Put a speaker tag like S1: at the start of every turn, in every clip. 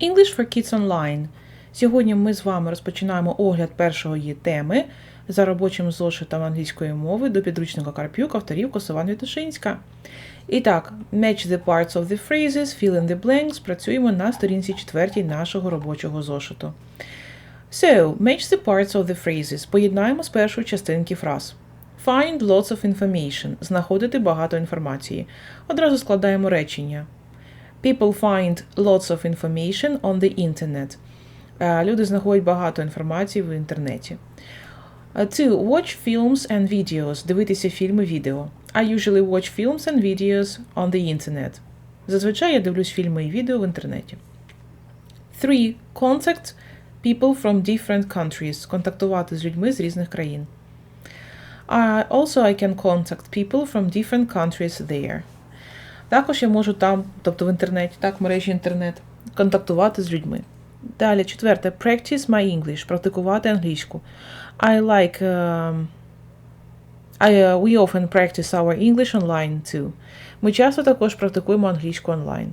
S1: English for Kids Online. Сьогодні ми з вами розпочинаємо огляд першої теми за робочим зошитом англійської мови до підручника Карпюк авторів Косован Вітушинська. І так, match the parts of the phrases, fill in the blanks. Працюємо на сторінці четвертій нашого робочого зошиту. So, match the parts of the phrases. Поєднаємо з першої частинки фраз. Find lots of information. Знаходити багато інформації. Одразу складаємо речення. People find lots of information on the internet. Е, Люди знаходять багато інформації в інтернеті. Uh, Two, watch films and videos. Дивитися фільми, відео. I usually watch films and videos on the internet. Зазвичай я дивлюсь фільми і відео в інтернеті. Three, contact people from different countries. Контактувати з людьми з різних країн. Uh, also, I can contact people from different countries there. Також я можу там, тобто в інтернеті, так, в мережі інтернет, контактувати з людьми. Далі, четверте, practice my English, практикувати англійську. I like. Um, I, uh, we often practice our English online too. Ми часто також практикуємо англійську онлайн.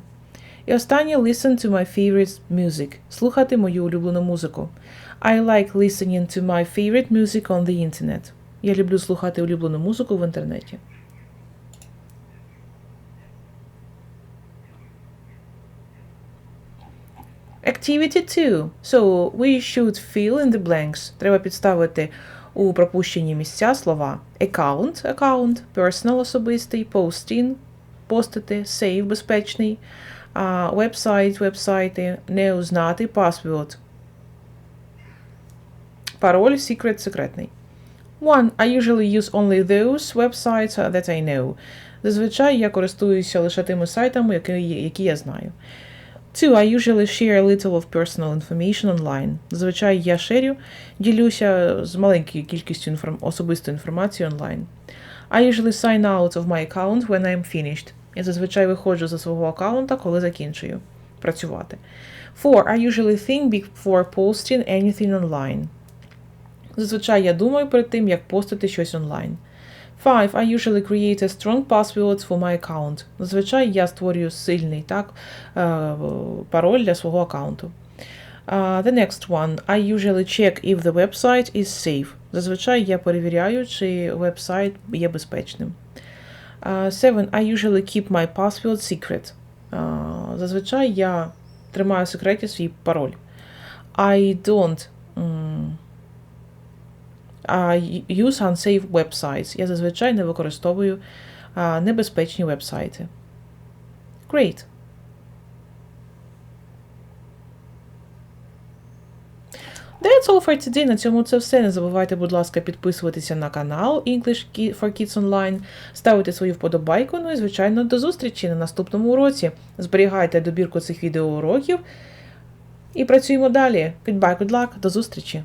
S1: І останнє listen to my favorite music. Слухати мою улюблену музику. I like listening to my favorite music on the internet. Я люблю слухати улюблену музику в інтернеті. Activity 2. So we should fill in the blanks. Треба підставити у пропущені місця слова account, account, personal особистий, posting, постити, save безпечний, website, вебсайти, не узнати, password. Пароль secret секретний. One. I usually use only those websites that I know. Зазвичай я користуюся лише тими сайтами, які, які я знаю. Two, I usually share a little of personal information online. Зазвичай я шерю, ділюся з маленькою кількістю інформ... особистої інформації онлайн. I usually sign out of my account when I'm finished. Я зазвичай виходжу за свого аккаунта, коли закінчую працювати. Four, I usually think before posting anything online. Зазвичай я думаю перед тим, як постити щось онлайн. Five. I usually create a strong password for my account. Зазвичай я створюю сильний так, е, пароль для свого аккаунту. Uh, the next one. I usually check if the website is safe. Зазвичай я перевіряю, чи веб-сайт є безпечним. Uh, seven. I usually keep my password secret. Uh, зазвичай я тримаю в секреті свій пароль. I don't use unsafe websites. Я зазвичай не використовую небезпечні вебсайти. Great. That's all for today. На цьому це все. Не забувайте, будь ласка, підписуватися на канал English for Kids Online, ставити свою вподобайку. Ну і, звичайно, до зустрічі на наступному уроці. Зберігайте добірку цих відеоуроків і працюємо далі. Goodbye, good luck, до зустрічі!